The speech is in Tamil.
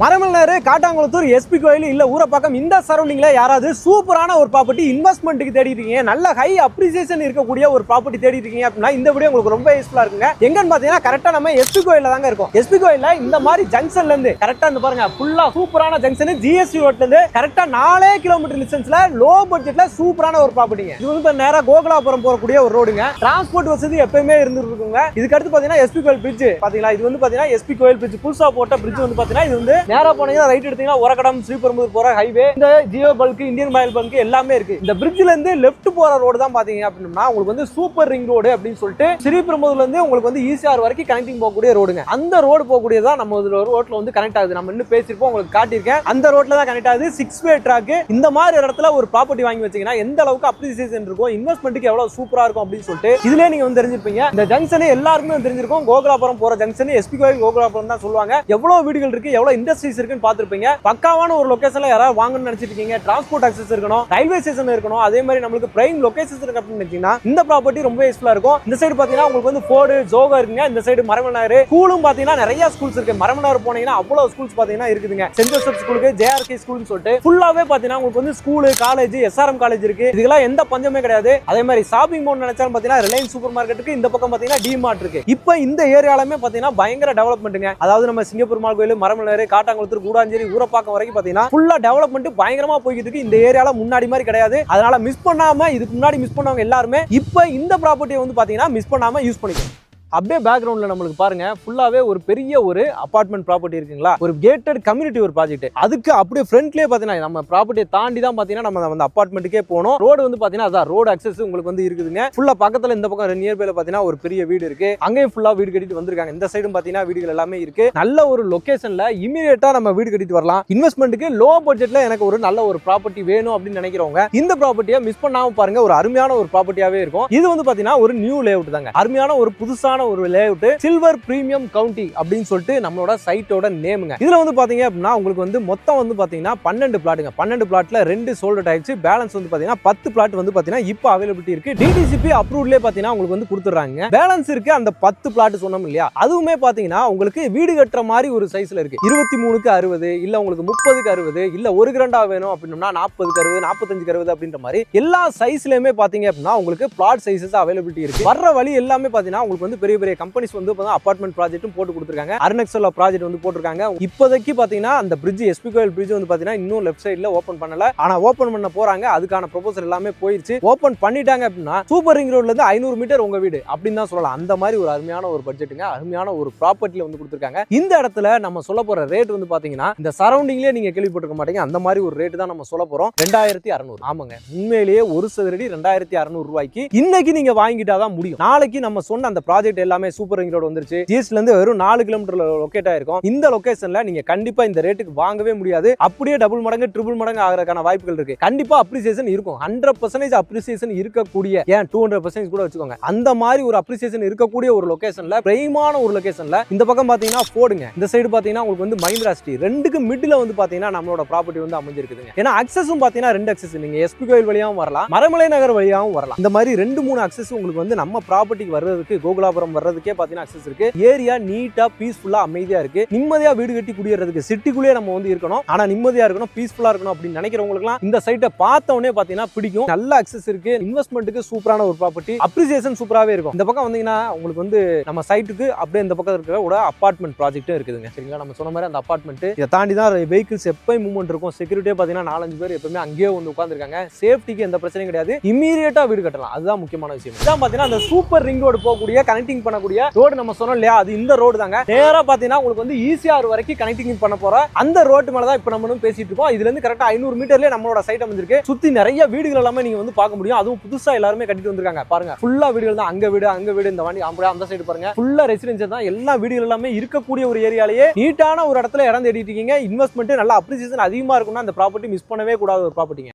மரமல்நேரு காட்டாங்குளத்தூர் எஸ்பி கோயில் ஊரை ஊரப்பாக்கம் இந்த சரௌண்டிங்கில் யாராவது சூப்பரான ஒரு ப்ராப்பர்ட்டி இன்வெஸ்ட்மெண்ட்டுக்கு தேடி இருக்கீங்க நல்ல ஹை அப்ரிசியேஷன் இருக்கக்கூடிய ஒரு ப்ராப்பர்ட்டி தேடி இருக்கீங்க அப்படின்னா இந்த வீடியோ உங்களுக்கு ரொம்ப யூஸ்ஃபுல்லாக இருக்குங்க. எங்கன்னு பார்த்தீங்கன்னா கரெக்டாக நம்ம எஸ்பி கோயிலில் தாங்க இருக்கும். எஸ்பி கோயிலில் இந்த மாதிரி ஜங்ஷன்லேருந்து இருந்து வந்து பாருங்க ஃபுல்லாக சூப்பரான ஜங்ஷன் ஜிஎஸ்டி ரோட்லேருந்து கரெக்டாக நாலே கிலோமீட்டர் டிஸ்டன்ஸில் லோ பட்ஜெட்டில் சூப்பரான ஒரு ப்ராப்பர்ட்டிங்க இது வந்து இப்போ நேராக கோகுலாபுரம் போகக்கூடிய ஒரு ரோடுங்க டிரான்ஸ்போர்ட் வசதி எப்பயுமே இருந்துருக்குங்க. இதுக்கு அடுத்து பார்த்தீங்கன்னா எஸ்பி கோயில் பிரிட்ஜ் பார்த்தீங்களா இது வந்து பார்த்தீங்கன்னா எஸ்பி கோயில் பிரிட்ஜ் புதுசாக போட்ட பிரிட்ஜ் வந்து பார்த்தீங்கன்னா இது வந்து நேரா போனீங்கன்னா ரைட் எடுத்தீங்கன்னா உரக்கடம் ஸ்ரீபெரும்புதூர் போற ஹைவே இந்த ஜியோ பல்க் இந்தியன் மயில் பல்க் எல்லாமே இருக்கு. இந்த பிரிட்ஜ்ல இருந்து லெஃப்ட் போற ரோடு தான் பாத்தீங்க அப்படின்னா உங்களுக்கு வந்து சூப்பர் ரிங் ரோடு அப்படின்னு சொல்லிட்டு ஸ்ரீபெரும்புதூர்ல இருந்து உங்களுக்கு வந்து ஈசிஆர் வரைக்கும் கனெக்டிங் போகக்கூடிய ரோடுங்க அந்த ரோடு போகக்கூடியதான் நம்ம இதுல ஒரு ரோட்ல வந்து கனெக்ட் ஆகுது. நம்ம இன்னும் பேசியிருப்போம் உங்களுக்கு காட்டியிருக்கேன். அந்த ரோட்ல தான் கனெக்ட் ஆகுது. சிக்ஸ் வே ட்ராக் இந்த மாதிரி இடத்துல ஒரு ப்ராப்பர்ட்டி வாங்கி வச்சீங்கன்னா எந்த அளவுக்கு அப்ரிசியேஷன் இருக்கும் இன்வெஸ்ட்மெண்ட்டுக்கு எவ்வளவு சூப்பரா இருக்கும் அப்படின்னு சொல்லிட்டு இதுலயே நீங்க வந்து தெரிஞ்சிருப்பீங்க. இந்த ஜங்ஷனே எல்லாருக்குமே தெரிஞ்சிருக்கும். கோகுலாபுரம் போற ஜங்ஷன் எஸ்பி கோயில் கோகுலாபுரம் தான் சொல்லுவாங்க. எவ்வளவு வீடுகள் இருக்கு எவ்வளவு இண்டஸ்ட்ரீஸ் இருக்குன்னு பார்த்துருப்பீங்க. பக்காவான ஒரு லொகேஷன்ல யாராவது வாங்கணும்னு நினைச்சிருக்கீங்க இருக்கீங்க. டிரான்ஸ்போர்ட் அக்சஸ் இருக்கணும் ரயில்வே ஸ்டேஷன் இருக்கணும். அதே மாதிரி நம்மளுக்கு பிரைம் லொக்கேஷன் இருக்கு அப்படின்னு நினைச்சீங்கன்னா இந்த ப்ராப்பர்ட்டி ரொம்ப யூஸ்ஃபுல்லா இருக்கும். இந்த சைடு பாத்தீங்கன்னா உங்களுக்கு வந்து ஃபோர்டு ஜோகா இருக்குங்க. இந்த சைடு மரமனாறு. ஸ்கூலும் பாத்தீங்கன்னா நிறைய ஸ்கூல்ஸ் இருக்கு. மரமனாறு போனீங்கன்னா அவ்வளவு ஸ்கூல்ஸ் பாத்தீங்கன்னா இருக்குதுங்க. சென்ட் ஜோசப் ஸ்கூலுக்கு ஜேஆர்கே ஸ்கூல்னு சொல்லிட்டு ஃபுல்லாவே பாத்தீங்கன்னா உங்களுக்கு வந்து ஸ்கூலு காலேஜ் எஸ்ஆர்எம் காலேஜ் இருக்கு. இதுக்கெல்லாம் எந்த பஞ்சமே கிடையாது. அதே மாதிரி ஷாப்பிங் மால் நினைச்சாலும் பாத்தீங்கன்னா ரிலையன்ஸ் சூப்பர் மார்க்கெட்டுக்கு இந்த பக்கம் பாத்தீங்கன்னா டிமார்ட் இருக்கு. இப்போ இந்த ஏரியாலுமே பாத்தீங்கன்னா பயங்கர டெவலப்மெண்ட்டுங்க அதாவது நம்ம சிங்கப்பூர் மால் கோயில் மரமலர் காட்டாங்குளத்தூர் கூடாஞ்சேரி ஊரப்பாக்கம் வரைக்கும் பாத்தீங்கன்னா ஃபுல்லா டெவலப்மெண்ட் பயங்கரமா போய்கிட்டு இருக்கு இந்த ஏரியால முன்னாடி மாதிரி கிடையாது. அதனால மிஸ் பண்ணாம இதுக்கு முன்னாடி மிஸ் பண்ணவங்க எல்லாருமே இப்போ இந்த ப்ராப்பர்ட்டியை வந்து பாத்தீங்கன்னா மிஸ் பண்ணாம யூஸ் பண்ணிக்கணும் அப்படியே பேக்ரவுண்ட்ல நம்மளுக்கு பாருங்க ஃபுல்லாவே ஒரு பெரிய ஒரு அபார்ட்மெண்ட் ப்ராப்பர்ட்டி இருக்குங்களா? ஒரு கேட்டட் கம்யூனிட்டி ஒரு ப்ராஜெக்ட் அதுக்கு அப்படியே ஃப்ரண்ட்லேயே பாத்தீங்கன்னா நம்ம ப்ராப்பர்ட்டியை தாண்டி தான் பாத்தீங்கன்னா நம்ம அந்த அபார்ட்மெண்ட்டுக்கே போகணும். ரோடு வந்து பாத்தீங்கன்னா அதான் ரோடு அக்சஸ் உங்களுக்கு வந்து இருக்குதுங்க. ஃபுல்லா பக்கத்துல இந்த பக்கம் நியர்பைல பாத்தீங்கன்னா ஒரு பெரிய வீடு இருக்கு. அங்கேயும் ஃபுல்லா வீடு கட்டிட்டு வந்திருக்காங்க. இந்த சைடும் பாத்தீங்கன்னா வீடுகள் எல்லாமே இருக்கு. நல்ல ஒரு லொகேஷன்ல இமீடியட்டா நம்ம வீடு கட்டிட்டு வரலாம். இன்வெஸ்ட்மெண்ட்டுக்கு லோ பட்ஜெட்ல எனக்கு ஒரு நல்ல ஒரு ப்ராப்பர்ட்டி வேணும் அப்படின்னு நினைக்கிறவங்க இந்த ப்ராப்பர்ட்டியை மிஸ் பண்ணாம பாருங்க. ஒரு அருமையான ஒரு ப்ராப்பர்ட்டியாவே இருக்கும். இது வந்து பாத்தீங்கன்னா ஒரு நியூ லேஅவுட் தாங்க. அருமையான ஒரு புதுசான ஒரு லேஅவுட் சில்வர் பிரீமியம் கவுண்டி அப்படின்னு சொல்லிட்டு நம்மளோட சைட்டோட நேமுங்க இதுல வந்து பாத்தீங்க அப்படின்னா உங்களுக்கு வந்து மொத்தம் வந்து பாத்தீங்கன்னா பன்னெண்டு பிளாட்டுங்க பன்னெண்டு பிளாட்ல ரெண்டு சோல்ட் ஆயிடுச்சு. பேலன்ஸ் வந்து பாத்தீங்கன்னா பத்து பிளாட் வந்து பாத்தீங்கன்னா இப்போ அவைலபிலிட்டி இருக்கு. டிடிசிபி அப்ரூவ்ட்லேயே பாத்தீங்கன்னா உங்களுக்கு வந்து கொடுத்துறாங்க பேலன்ஸ் இருக்கு அந்த பத்து பிளாட் சொன்னோம் இல்லையா? அதுவுமே பாத்தீங்கன்னா உங்களுக்கு வீடு கட்டுற மாதிரி ஒரு சைஸ்ல இருக்கு. இருபத்தி மூணுக்கு அறுபது இல்ல உங்களுக்கு முப்பதுக்கு அறுபது இல்ல ஒரு கிரண்டா வேணும் அப்படின்னா நாற்பதுக்கு அறுபது நாற்பத்தஞ்சுக்கு அறுபது அப்படின்ற மாதிரி எல்லா சைஸ்லயுமே பாத்தீங்க அப்படின்னா உங்களுக்கு பிளாட் சைஸஸ் அவைலபிலிட்டி இருக்கு. வர்ற வழி எல்லாமே பாத்தீங்கன்னா உங்களுக்கு வந்து பெரிய பெரிய கம்பெனிஸ் வந்து அபார்ட்மெண்ட் ப்ராஜெக்ட்டும் போட்டு கொடுத்துருக்காங்க. அருணக்சலா ப்ராஜெக்ட் வந்து போட்டிருக்காங்க. இப்போதைக்கு பார்த்தீங்கன்னா அந்த பிரிட்ஜ் எஸ்பி கோயில் பிரிட்ஜ் வந்து பார்த்தீங்கன்னா இன்னும் லெஃப்ட் சைடில் ஓப்பன் பண்ணல. ஆனால் ஓப்பன் பண்ண போகிறாங்க அதுக்கான ப்ரொபோசல் எல்லாமே போயிடுச்சு ஓப்பன் பண்ணிட்டாங்க அப்படின்னா சூப்பர் ரிங் ரோட்லேருந்து ஐநூறு மீட்டர் உங்கள் வீடு அப்படின்னு தான் சொல்லலாம். அந்த மாதிரி ஒரு அருமையான ஒரு பட்ஜெட்டுங்க அருமையான ஒரு ப்ராப்பர்ட்டியில் வந்து கொடுத்துருக்காங்க. இந்த இடத்துல நம்ம சொல்ல போகிற ரேட் வந்து பார்த்தீங்கன்னா இந்த சரௌண்டிங்லேயே நீங்கள் கேள்விப்பட்டிருக்க மாட்டீங்க. அந்த மாதிரி ஒரு ரேட் தான் நம்ம சொல்ல போகிறோம் ரெண்டாயிரத்தி அறநூறு. ஆமாங்க. உண்மையிலேயே ஒரு சதுரடி ரெண்டாயிரத்தி அறநூறு ரூபாய்க்கு இன்னைக்கு நீங்க வாங்கிட்டாதான் முடியும். நாளைக்கு நம்ம சொன்ன அந்த ப்ராஜெக்ட் எல்லாமே சூப்பர் ரிங் ரோடு வந்துருச்சு. ஜிஎஸ்ல இருந்து வெறும் நாலு கிலோமீட்டர்ல லொக்கேட் ஆயிருக்கும். இந்த லொகேஷன்ல நீங்க கண்டிப்பா இந்த ரேட்டுக்கு வாங்கவே முடியாது. அப்படியே டபுள் மடங்கு ட்ரிபிள் மடங்கு ஆகிறதுக்கான வாய்ப்புகள் இருக்கு. கண்டிப்பா அப்ரிசியேஷன் இருக்கும். ஹண்ட்ரட் பர்சன்டேஜ் அப்ரிசியேஷன் இருக்கக்கூடிய ஏன் டூ ஹண்ட்ரட் பர்சன்டேஜ் கூட வச்சுக்கோங்க. அந்த மாதிரி ஒரு அப்ரிசியேஷன் இருக்கக்கூடிய ஒரு லொகேஷன்ல பிரைமான ஒரு லொகேஷன்ல இந்த பக்கம் பாத்தீங்கன்னா போடுங்க இந்த சைடு பாத்தீங்கன்னா உங்களுக்கு வந்து மஹிந்திரா சிட்டி ரெண்டுக்கு மிடில் வந்து பாத்தீங்கன்னா நம்மளோட ப்ராப்பர்ட்டி வந்து அமைஞ்சிருக்குதுங்க. ஏன்னா அக்சஸும் பாத்தீங்கன்னா ரெண்டு அக்சஸ் நீங்க எஸ்பி கோயில் வழியாவும் வரலாம். மரமலை நகர் வழியாகவும் வரலாம். இந்த மாதிரி ரெண்டு மூணு அக்சஸ் உங்களுக்கு வந்து நம்ம ப்ராப்பர்ட்டிக்கு வர்றதுக்கு கோகுலாபுரம் வர்றதுக்கே பாத்தீங்கன்னா அக்சஸ் இருக்கு. ஏரியா நீட்டாக பீஸ்ஃபுல்லா அமைதியாக இருக்கு. நிம்மதியாக வீடு கட்டி குடியேறதுக்கு சிட்டிக்குள்ளேயே நம்ம வந்து இருக்கணும். ஆனால் நிம்மதியாக இருக்கணும் பீஸ்ஃபுல்லா இருக்கணும் அப்படின்னு நினைக்கிறவங்களுக்குலாம் இந்த சைட்டை பார்த்த உடனே பிடிக்கும். நல்ல அக்சஸ் இருக்கு. இன்வெஸ்ட்மெண்ட்டுக்கு சூப்பரான ஒரு ப்ராப்பர்ட்டி அப்ரிசியேஷன் சூப்பராகவே இருக்கும். இந்த பக்கம் வந்தீங்கன்னா உங்களுக்கு வந்து நம்ம சைட்டுக்கு அப்படியே இந்த பக்கம் இருக்கிற ஒரு அப்பார்ட்மெண்ட் ப்ராஜெக்ட்டும் இருக்குதுங்க. சரிங்களா? நம்ம சொன்ன மாதிரி அந்த அப்பார்ட்மெண்ட் இதை தாண்டி தான் வெஹிக்கிள்ஸ் எப்பயும் மூவ்மெண்ட் இருக்கும். செக்யூரிட்டியே பார்த்தீங்கன்னா நாலஞ்சு பேர் எப்பவுமே அங்கேயே வந்து உட்காந்துருக்காங்க சேஃப்டிக்கு எந்த பிரச்சனையும் கிடையாது. இமீடியட்டா வீடு கட்டலாம். அதுதான் முக்கியமான விஷயம். இதான் பார்த்தீங்கன்னா அந்த சூப்பர் ரிங் ரோடு போகக்கூடிய கனெக்டிங் பண்ணக்கூடிய ரோடு நம்ம சொன்னோம் இல்லையா? அது இந்த ரோடு தாங்க. நேரா பார்த்தீங்கன்னா உங்களுக்கு வந்து ஈசிஆர் வரைக்கும் கனெக்டிங் பண்ண போற அந்த ரோட்டு மேலே தான் இப்போ நம்ம பேசிட்டு இருக்கோம். இதுல இருந்து ஐநூறு மீட்டர்லயே நம்மளோட சைட் அமைஞ்சிருக்கு. சுத்தி நிறைய வீடுகள் எல்லாமே நீங்க வந்து பார்க்க முடியும். அதுவும் புதுசா எல்லாருமே கட்டிட்டு வந்திருக்காங்க. பாருங்க ஃபுல்லா வீடுகள் தான். அங்க வீடு அங்க வீடு இந்த வாண்டி அப்படியே அந்த சைடு பாருங்க. ஃபுல்லா ரெசிடென்சியல் தான். எல்லா வீடுகள் எல்லாமே இருக்கக்கூடிய ஒரு ஏரியாலேயே நீட்டான ஒரு இடத்துல இடம் தேடிட்டு இருக்கீங்க. இன்வெஸ்ட்மெண்ட் நல்லா அப்ரிசியேஷன் அதிகமா இருக்கும்னா அந்த ப்ராப்பர்ட்டி மிஸ் பண்ணவே கூடாத ஒரு ப்ராப்பர்ட்டிங்க